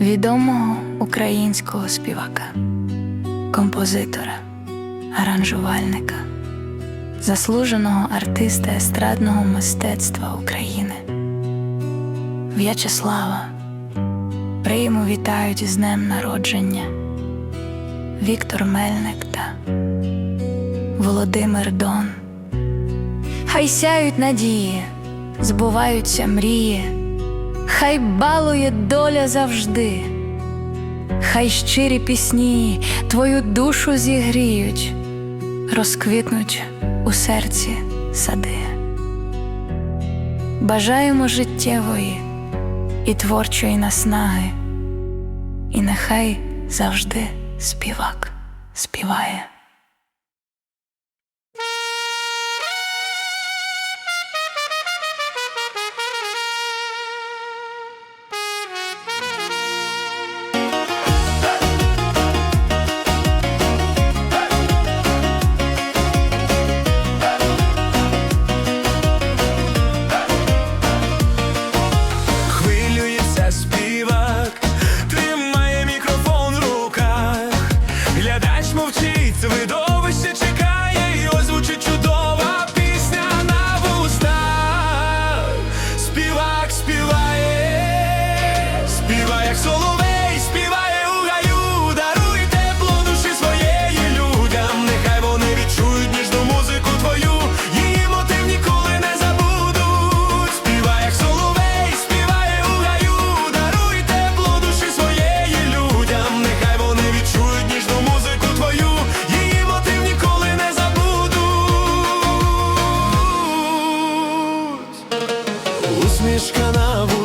відомого українського співака, композитора, аранжувальника, заслуженого артиста естрадного мистецтва України. В'ячеслава, прийму вітають з днем народження, Віктор Мельник та Володимир Дон. Хай сяють надії, збуваються мрії хай балує доля завжди, хай щирі пісні твою душу зігріють, розквітнуть у серці сади. Бажаємо життєвої і творчої наснаги, і нехай завжди співак співає. посмішка на вулиці